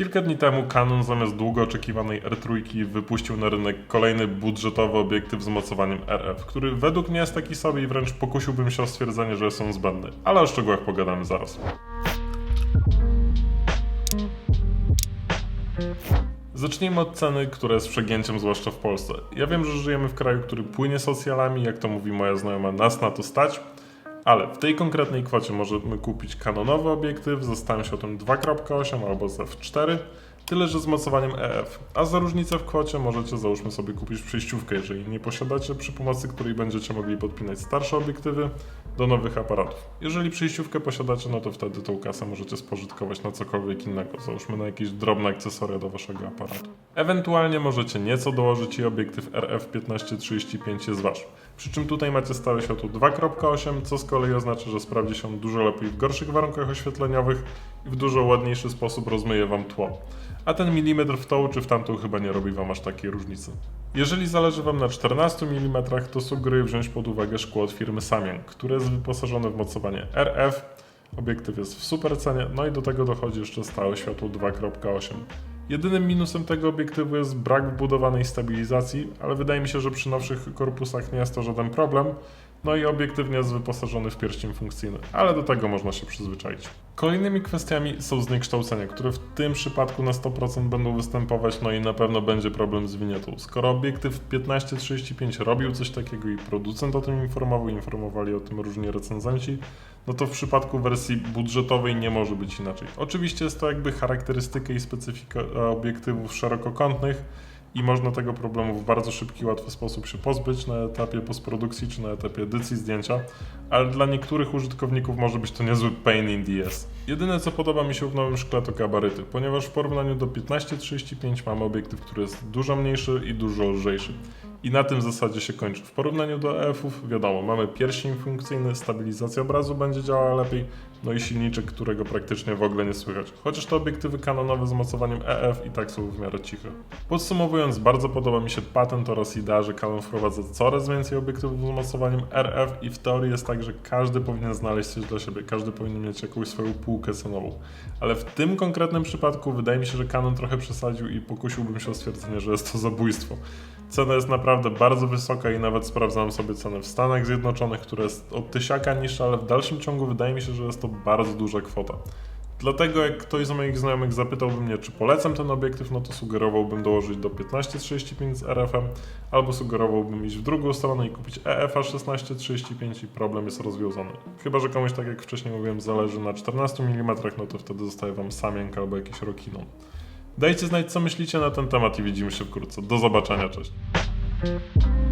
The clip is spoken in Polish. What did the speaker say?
Kilka dni temu Canon zamiast długo oczekiwanej R3 wypuścił na rynek kolejny budżetowy obiektyw z mocowaniem RF, który według mnie jest taki sobie i wręcz pokusiłbym się o stwierdzenie, że są zbędny. Ale o szczegółach pogadamy zaraz. Zacznijmy od ceny, która jest przegięciem zwłaszcza w Polsce. Ja wiem, że żyjemy w kraju, który płynie socjalami, jak to mówi moja znajoma, nas na to stać, ale w tej konkretnej kwocie możemy kupić kanonowy obiektyw zastałem tym 2.8 albo z f4, tyle że z mocowaniem EF. A za różnicę w kwocie możecie załóżmy sobie kupić przejściówkę, jeżeli nie posiadacie, przy pomocy której będziecie mogli podpinać starsze obiektywy do nowych aparatów. Jeżeli przejściówkę posiadacie, no to wtedy tą kasę możecie spożytkować na cokolwiek innego, załóżmy na jakieś drobne akcesoria do waszego aparatu. Ewentualnie możecie nieco dołożyć i obiektyw RF1535 jest wasz. Przy czym tutaj macie stałe światło 2.8, co z kolei oznacza, że sprawdzi się dużo lepiej w gorszych warunkach oświetleniowych i w dużo ładniejszy sposób rozmyje wam tło. A ten milimetr w tą czy w tamtą chyba nie robi wam aż takiej różnicy. Jeżeli zależy wam na 14 mm, to sugeruję wziąć pod uwagę szkło od firmy Samyang, które jest wyposażone w mocowanie RF, obiektyw jest w super cenie, no i do tego dochodzi jeszcze stałe światło 2.8. Jedynym minusem tego obiektywu jest brak wbudowanej stabilizacji, ale wydaje mi się, że przy nowszych korpusach nie jest to żaden problem. No i obiektywnie jest wyposażony w pierścień funkcyjny, ale do tego można się przyzwyczaić. Kolejnymi kwestiami są zniekształcenia, które w tym przypadku na 100% będą występować, no i na pewno będzie problem z winietą. Skoro obiektyw 1535 robił coś takiego i producent o tym informował, informowali o tym różni recenzenci, no to w przypadku wersji budżetowej nie może być inaczej. Oczywiście jest to jakby charakterystyka i specyfika obiektywów szerokokątnych, i można tego problemu w bardzo szybki, łatwy sposób się pozbyć na etapie postprodukcji czy na etapie edycji zdjęcia, ale dla niektórych użytkowników może być to niezły pain in the ass. Jedyne co podoba mi się w nowym szkle to gabaryty, ponieważ w porównaniu do 1535 mamy obiektyw, który jest dużo mniejszy i dużo lżejszy. I na tym zasadzie się kończy. W porównaniu do EF-ów, wiadomo, mamy pierścień funkcyjny, stabilizacja obrazu będzie działała lepiej, no i silniczek, którego praktycznie w ogóle nie słychać. Chociaż te obiektywy kanonowe z mocowaniem EF i tak są w miarę ciche. Podsumowując, bardzo podoba mi się patent oraz idea, że Canon wprowadza coraz więcej obiektywów z mocowaniem RF i w teorii jest tak, że każdy powinien znaleźć coś dla siebie, każdy powinien mieć jakąś swoją półkę cenową. Ale w tym konkretnym przypadku wydaje mi się, że Canon trochę przesadził i pokusiłbym się o stwierdzenie, że jest to zabójstwo. Cena jest naprawdę bardzo wysoka i nawet sprawdzałem sobie cenę w Stanach Zjednoczonych, która jest od tysiaka niższa, ale w dalszym ciągu wydaje mi się, że jest to bardzo duża kwota. Dlatego jak ktoś z moich znajomych zapytałby mnie, czy polecam ten obiektyw, no to sugerowałbym dołożyć do 1535 z RF-em, albo sugerowałbym iść w drugą stronę i kupić EF-a 1635 i problem jest rozwiązany. Chyba, że komuś, tak jak wcześniej mówiłem, zależy na 14 mm, no to wtedy zostaje Wam Samyang albo jakiś Rokinon. Dajcie znać, co myślicie na ten temat i widzimy się wkrótce. Do zobaczenia, cześć. Música